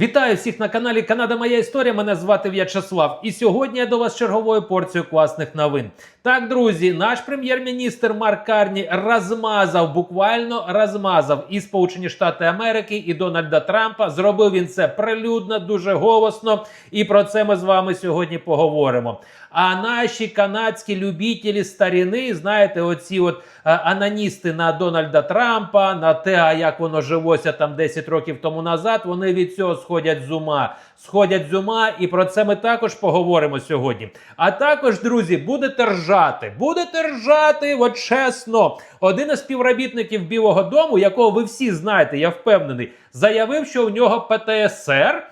Вітаю всіх на каналі Канада Моя Історія. Мене звати В'ячеслав. І сьогодні я до вас черговою порцією класних новин. Так, друзі, наш прем'єр-міністр Марк Карні розмазав, буквально розмазав і Сполучені Штати Америки, і Дональда Трампа. Зробив він це прилюдно, дуже голосно. І про це ми з вами сьогодні поговоримо. А наші канадські любителі старіни, знаєте, оці от е, аноністи на Дональда Трампа, на те, як воно жилося там 10 років тому назад, вони від цього сходять з ума. Сходять з ума, і про це ми також поговоримо сьогодні. А також, друзі, будете ржати. Будете ржати, от чесно. Один із співробітників Білого Дому, якого ви всі знаєте, я впевнений, заявив, що у нього ПТСР,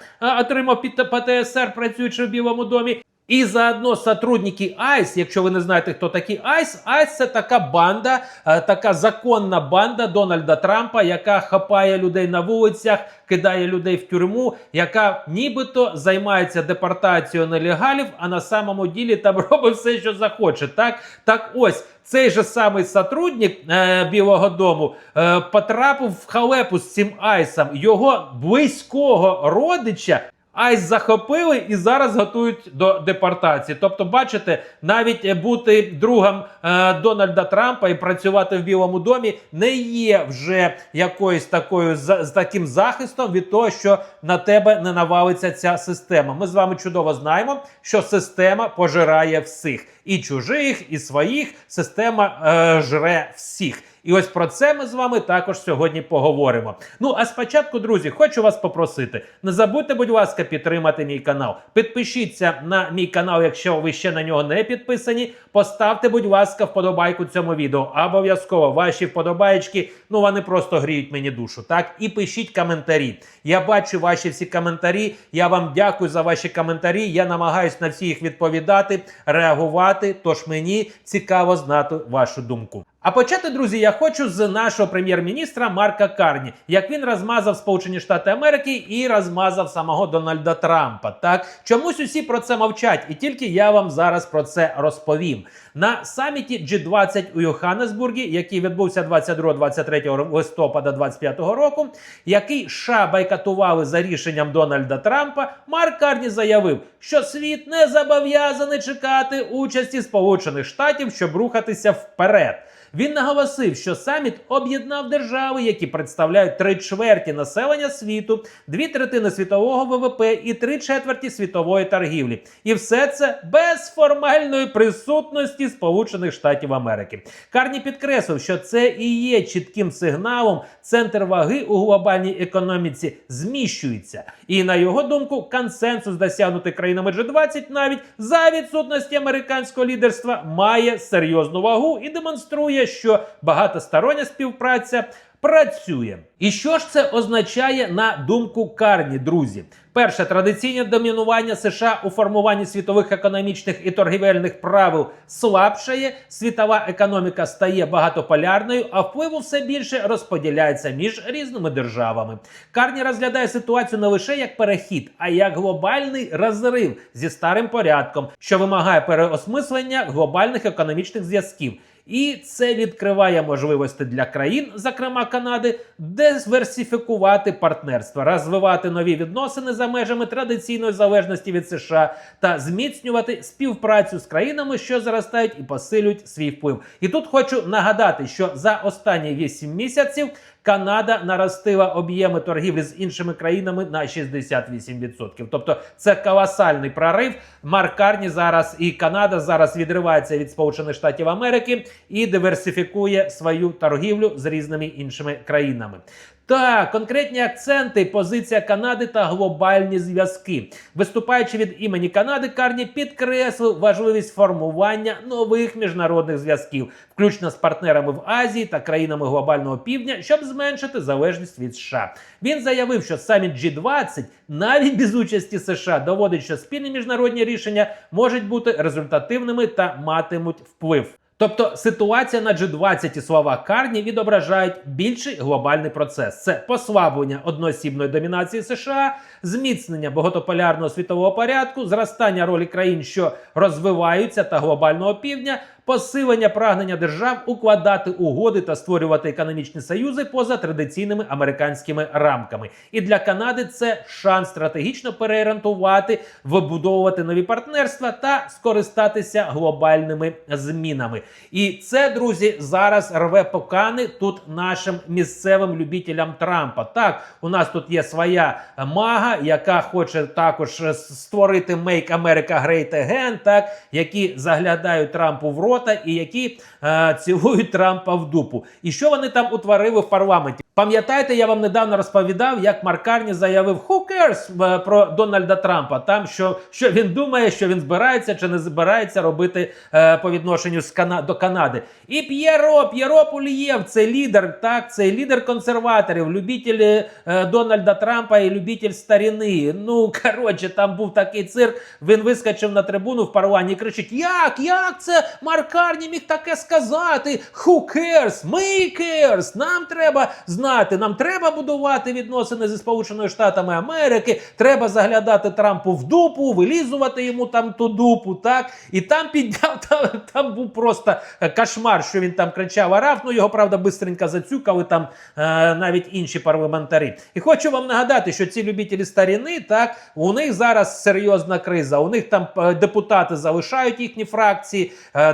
отримав під- ПТСР, працюючи в Білому домі. І заодно сотрудники АЙС, якщо ви не знаєте, хто такі АЙС, АЙС це така банда, е, така законна банда Дональда Трампа, яка хапає людей на вулицях, кидає людей в тюрму, яка нібито займається депортацією нелегалів, а на самому ділі там робить все, що захоче. Так, так ось. Цей же самий сотрудник е, Білого Дому е, потрапив в халепу з цим Айсом. Його близького родича Айс захопили і зараз готують до депортації. Тобто, бачите, навіть е, бути другом е, Дональда Трампа і працювати в Білому домі не є вже якоюсь такою з таким захистом від того, що на тебе не навалиться ця система. Ми з вами чудово знаємо, що система пожирає всіх і чужих, і своїх. Система е, жре всіх. І ось про це ми з вами також сьогодні поговоримо. Ну а спочатку, друзі, хочу вас попросити: не забудьте, будь ласка, підтримати мій канал. Підпишіться на мій канал, якщо ви ще на нього не підписані. Поставте, будь ласка, вподобайку цьому відео. Обов'язково ваші вподобаєчки, ну вони просто гріють мені душу. Так, і пишіть коментарі. Я бачу ваші всі коментарі. Я вам дякую за ваші коментарі. Я намагаюся на всі їх відповідати, реагувати. Тож мені цікаво знати вашу думку. А почати, друзі, я хочу з нашого прем'єр-міністра Марка Карні, як він розмазав Сполучені Штати Америки і розмазав самого Дональда Трампа. Так чомусь усі про це мовчать, і тільки я вам зараз про це розповім. На саміті G20 у Йоханнесбургі, який відбувся 22-23 листопада 25 року, який США байкотували за рішенням Дональда Трампа, Марк Карні заявив, що світ не зобов'язаний чекати участі Сполучених Штатів, щоб рухатися вперед. Він наголосив, що саміт об'єднав держави, які представляють три чверті населення світу, дві третини світового ВВП і три четверті світової торгівлі. І все це без формальної присутності Сполучених Штатів Америки. Карні підкреслив, що це і є чітким сигналом. Центр ваги у глобальній економіці зміщується. І на його думку, консенсус досягнутий країнами G20 навіть за відсутності американського лідерства має серйозну вагу і демонструє, що багатостороння співпраця працює. І що ж це означає на думку Карні, друзі? Перше, традиційне домінування США у формуванні світових економічних і торгівельних правил слабшає, світова економіка стає багатополярною, а впливу все більше розподіляється між різними державами. Карні розглядає ситуацію не лише як перехід, а як глобальний розрив зі старим порядком, що вимагає переосмислення глобальних економічних зв'язків. І це відкриває можливості для країн, зокрема Канади, диверсифікувати партнерства, розвивати нові відносини за межами традиційної залежності від США та зміцнювати співпрацю з країнами, що зростають і посилюють свій вплив. І тут хочу нагадати, що за останні 8 місяців Канада наростила об'єми торгівлі з іншими країнами на 68%. Тобто це колосальний прорив. Маркарні зараз і Канада зараз відривається від Сполучених Штатів Америки і диверсифікує свою торгівлю з різними іншими країнами. Так, конкретні акценти, позиція Канади та глобальні зв'язки. Виступаючи від імені Канади, Карні підкреслив важливість формування нових міжнародних зв'язків, включно з партнерами в Азії та країнами глобального півдня, щоб зменшити залежність від США. Він заявив, що саміт G20 навіть без участі США доводить, що спільні міжнародні рішення можуть бути результативними та матимуть вплив. Тобто ситуація на G20 і слова Карні відображають більший глобальний процес: це послаблення одноосібної домінації США, зміцнення багатополярного світового порядку, зростання ролі країн, що розвиваються та глобального півдня, посилення прагнення держав укладати угоди та створювати економічні союзи поза традиційними американськими рамками. І для Канади це шанс стратегічно переорієнтувати, вибудовувати нові партнерства та скористатися глобальними змінами. І це, друзі, зараз рве покани тут нашим місцевим любителям Трампа. Так, у нас тут є своя мага, яка хоче також створити Make America Great Again, так які заглядають Трампу в рота і які е, цілують Трампа в дупу. І що вони там утворили в парламенті? Пам'ятаєте, я вам недавно розповідав, як Маркарні заявив Who cares е, про Дональда Трампа. Там що, що він думає, що він збирається чи не збирається робити е, по відношенню з Кана до Канади. І П'єро, П'єро Пулієв, це лідер, так, це лідер консерваторів, любитель е, Дональда Трампа і любитель старіни. Ну коротше, там був такий цирк. Він вискочив на трибуну в парламенті і кричить: Як? Як це Маркарні міг таке сказати? Who cares? Me cares! Нам треба знати, нам треба будувати відносини зі Сполученими Штатами Америки. Треба заглядати Трампу в дупу, вилізувати йому там ту дупу. Так і там підняв там, там був просто е, кошмар, що він там кричав арав. Ну його правда бистренько зацюкали там е, навіть інші парламентарі. І хочу вам нагадати, що ці любителі старіни, так у них зараз серйозна криза. У них там е, депутати залишають їхні фракції, е,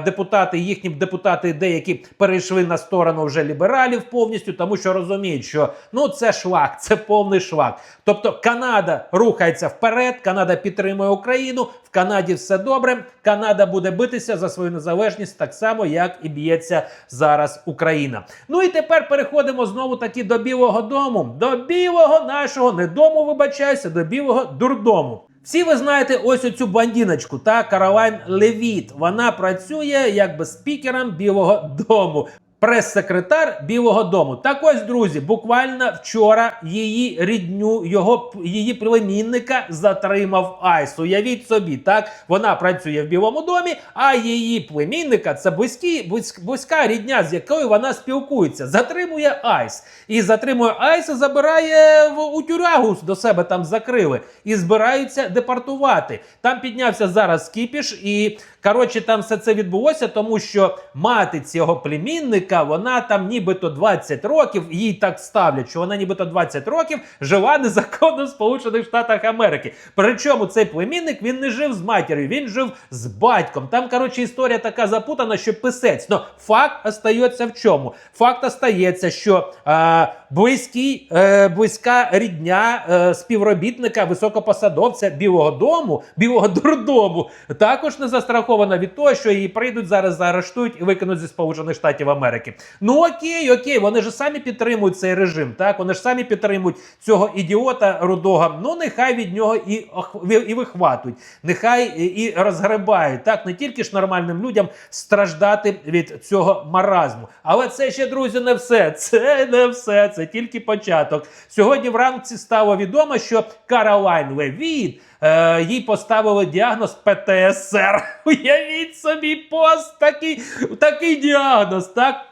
їхні депутати, деякі перейшли на сторону вже лібералів повністю, тому що розуміють, що ну це шлак, це повний шлак. Тобто Канада рухається вперед, Канада підтримує Україну. В Канаді все добре. Канада буде битися за свою незалежність так само, як і б'ється зараз Україна. Ну і тепер переходимо знову таки до Білого Дому, до білого нашого не дому, вибачаюся, до білого дурдому. Всі ви знаєте ось оцю бандіночку, та Каролайн Левіт. Вона працює якби спікером Білого Дому. Прес-секретар Білого Дому. Так ось, друзі, буквально вчора її рідню, його її племінника затримав Айс. Уявіть собі, так вона працює в Білому домі, а її племінника це близькі, близь- близька рідня, з якою вона спілкується. Затримує Айс. І затримує Айс і забирає в у тюрягу до себе там закрили і збираються депортувати. Там піднявся зараз кіпіш, і коротше, там все це відбулося, тому що мати цього племінника, вона там нібито 20 років, їй так ставлять, що вона нібито 20 років жила незаконно в Сполучених Штатах Америки. Причому цей племінник він не жив з матір'ю, він жив з батьком. Там, коротше, історія така запутана, що писець. Но факт остається в чому? Факт остається, що е, близький, е, близька рідня е, співробітника, високопосадовця Білого Дому, Білого дурдому, також не застрахована від того, що її прийдуть зараз, заарештують і викинуть зі Сполучених Штатів Америки. Ну окей, окей, вони ж самі підтримують цей режим. Так, вони ж самі підтримують цього ідіота рудога. Ну нехай від нього і, і вихватують, нехай і, розгребають. Так, не тільки ж нормальним людям страждати від цього маразму. Але це ще, друзі, не все. Це не все. Це тільки початок. Сьогодні вранці стало відомо, що Каролайн Левіт. Е, їй поставили діагноз ПТСР. Уявіть собі пост такий, такий діагноз, так?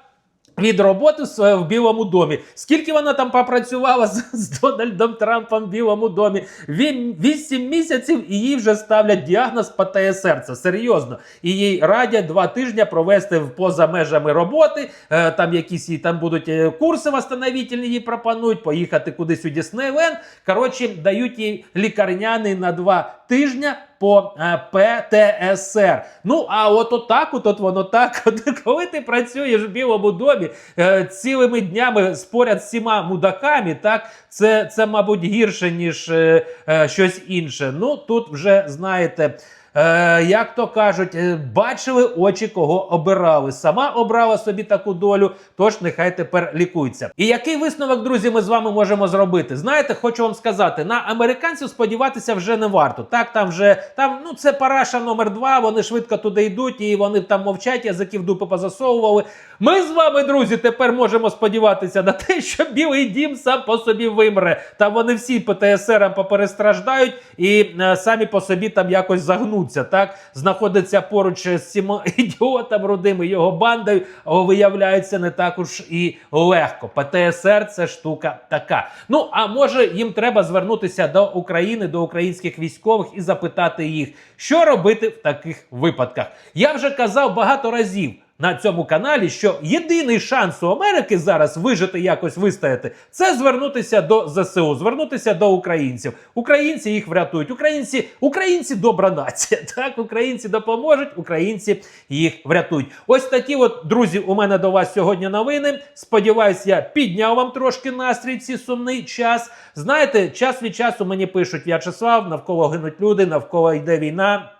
Від роботи в Білому домі. Скільки вона там попрацювала з, Дональдом Трампом в Білому домі? Вісім місяців і їй вже ставлять діагноз ПТСР. Це серйозно. І їй радять два тижні провести поза межами роботи. Е, там якісь їй там будуть е, курси восстановительні їй пропонують, поїхати кудись у Діснейленд. Коротше, дають їй лікарняний на два тижні по е, ПТСР. Ну, а от отак, от, воно так. Коли ти працюєш в Білому домі е, цілими днями споряд з всіма мудаками, так, це, це мабуть, гірше, ніж е, е, щось інше. Ну, тут вже знаєте. Е, як то кажуть, е, бачили очі, кого обирали. Сама обрала собі таку долю, тож нехай тепер лікується. І який висновок, друзі, ми з вами можемо зробити? Знаєте, хочу вам сказати, на американців сподіватися вже не варто. Так, там вже там, ну це параша номер два. Вони швидко туди йдуть, і вони там мовчать, язиків дупи позасовували. Ми з вами, друзі, тепер можемо сподіватися на те, що білий дім сам по собі вимре. Та вони всі ПТСРам поперестраждають і е, самі по собі там якось загнуться. Так знаходиться поруч з цим ідіотом рудим і його бандою. а Виявляється, не так уж і легко. ПТСР це штука така. Ну а може їм треба звернутися до України, до українських військових і запитати їх, що робити в таких випадках. Я вже казав багато разів на цьому каналі, що єдиний шанс у Америки зараз вижити якось вистояти, це звернутися до ЗСУ, звернутися до українців. Українці їх врятують. Українці, українці добра нація. Так, українці допоможуть, українці їх врятують. Ось такі, от друзі, у мене до вас сьогодні новини. Сподіваюсь, я підняв вам трошки настрій цей сумний час. Знаєте, час від часу мені пишуть В'ячеслав, навколо гинуть люди, навколо йде війна.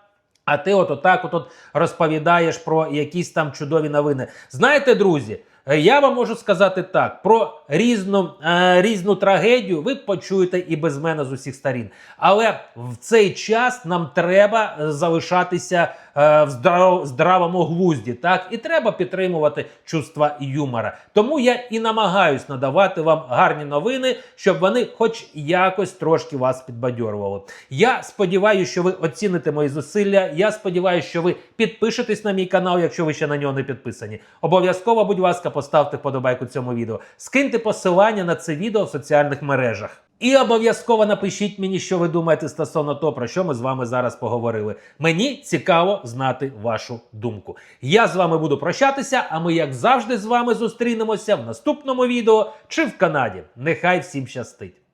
А ти от отак от, розповідаєш про якісь там чудові новини. Знаєте, друзі, я вам можу сказати так: про різну, е, різну трагедію ви почуєте і без мене з усіх сторін. Але в цей час нам треба е, залишатися е, в здравому глузді, так і треба підтримувати чувства юмора. Тому я і намагаюсь надавати вам гарні новини, щоб вони, хоч якось трошки вас підбадьорували. Я сподіваюся, що ви оціните мої зусилля. Я сподіваюся, що ви підпишетесь на мій канал, якщо ви ще на нього не підписані. Обов'язково, будь ласка, поставте вподобайку цьому відео. Скиньте посилання на це відео в соціальних мережах. І обов'язково напишіть мені, що ви думаєте стосовно того, про що ми з вами зараз поговорили. Мені цікаво знати вашу думку. Я з вами буду прощатися, а ми, як завжди, з вами зустрінемося в наступному відео чи в Канаді. Нехай всім щастить!